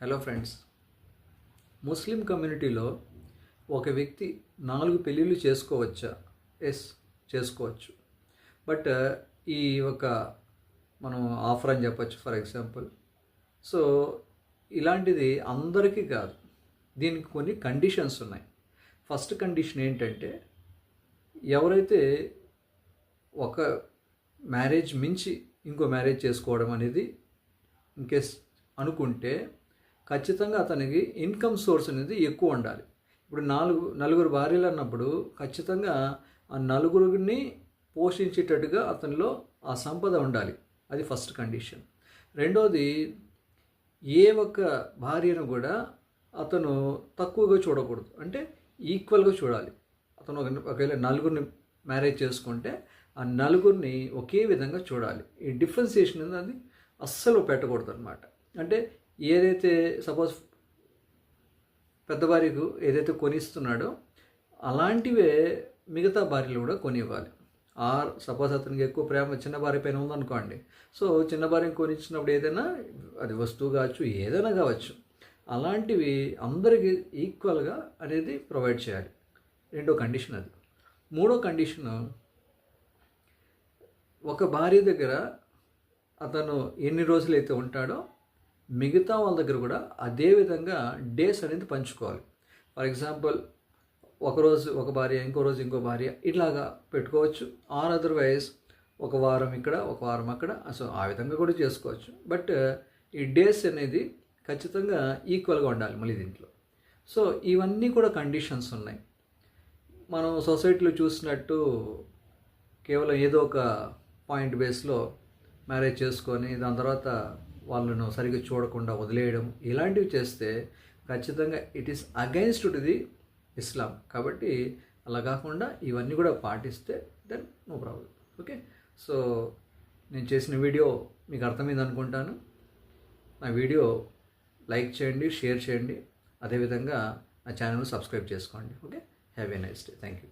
Hello friends ముస్లిం కమ్యూనిటీలో ఒక వ్యక్తి నాలుగు పెళ్ళిళ్ళు చేసుకోవచ్చా? ఎస్ చేసుకోవచ్చు. బట్ uh, ఈ ఒక మనం ఆఫర్ అని చెప్పచ్చు ఫర్ ఎగ్జాంపుల్ సో ఇలాంటిది అందరికీ కాదు. దీనికి కొన్ని కండిషన్స్ ఉన్నాయి. ఫస్ట్ కండిషన్ ఏంటంటే ఎవరైతే ఒక మ్యారేజ్ మించి ఇంకో మ్యారేజ్ చేసుకోవడం అనేది ఇన్కేస్ అనుకుంటే ఖచ్చితంగా అతనికి ఇన్కమ్ సోర్స్ అనేది ఎక్కువ ఉండాలి. ఇప్పుడు నాలుగు నలుగురు భార్యలు అన్నప్పుడు ఖచ్చితంగా ఆ నలుగురిని పోషించేటట్టుగా అతనిలో ఆ సంపద ఉండాలి. అది ఫస్ట్ కండిషన్. రెండోది ఏ ఒక్క భార్యను కూడా అతను తక్కువగా చూడకూడదు. అంటే ఈక్వల్గా చూడాలి. అతను ఒకవేళ నలుగురిని మ్యారేజ్ చేసుకుంటే ఆ నలుగురిని ఒకే విధంగా చూడాలి. ఈ డిఫరెన్సియేషన్ అనేది అస్సలు పెట్టకూడదు అనమాట అంటే ఏదైతే సపోజ్ పెద్ద భార్యకు ఏదైతే కొనిస్తున్నాడో అలాంటివే మిగతా భార్యలు కూడా కొనివ్వాలి. ఆర్ సపోజ్ అతనికి ఎక్కువ ప్రేమ చిన్న భార్య పైన ఉందనుకోండి. సో చిన్న భార్యను కొనిచ్చినప్పుడు ఏదైనా అది వస్తువు కావచ్చు ఏదైనా కావచ్చు అలాంటివి అందరికీ ఈక్వల్గా అనేది ప్రొవైడ్ చేయాలి. రెండో కండిషన్ అది. మూడో కండిషను ఒక భార్య దగ్గర అతను ఎన్ని రోజులైతే ఉంటాడో మిగతా వాళ్ళ దగ్గర కూడా అదే విధంగా డేస్ అనేది పంచుకోవాలి. ఫర్ ఎగ్జాంపుల్ ఒకరోజు ఒక భార్య ఇంకో రోజు ఇంకో భార్య ఇట్లాగా పెట్టుకోవచ్చు. ఆర్ అదర్వైజ్ ఒక వారం ఇక్కడ ఒక వారం అక్కడ సో ఆ విధంగా కూడా చేసుకోవచ్చు. బట్ uh, ఈ డేస్ అనేది ఖచ్చితంగా ఈక్వల్గా ఉండాలి మళ్ళీ దీంట్లో. సో ఇవన్నీ కూడా కండిషన్స్ ఉన్నాయి. మనం సొసైటీలో చూసినట్టు కేవలం ఏదో ఒక పాయింట్ బేస్లో మ్యారేజ్ చేసుకొని దాని తర్వాత వాళ్ళను సరిగ్గా చూడకుండా వదిలేయడం ఇలాంటివి చేస్తే ఖచ్చితంగా it is against to the Islam కాబట్టి అలా కాకుండా ఇవన్నీ కూడా పాటిస్తే then no problem okay so నేను చేసిన వీడియో మీకు అర్థమైంది అనుకుంటాను. నా వీడియో లైక్ చేయండి షేర్ చేయండి. అదేవిధంగా నా ఛానల్ సబ్స్క్రైబ్ చేసుకోండి. Okay have a nice day thank you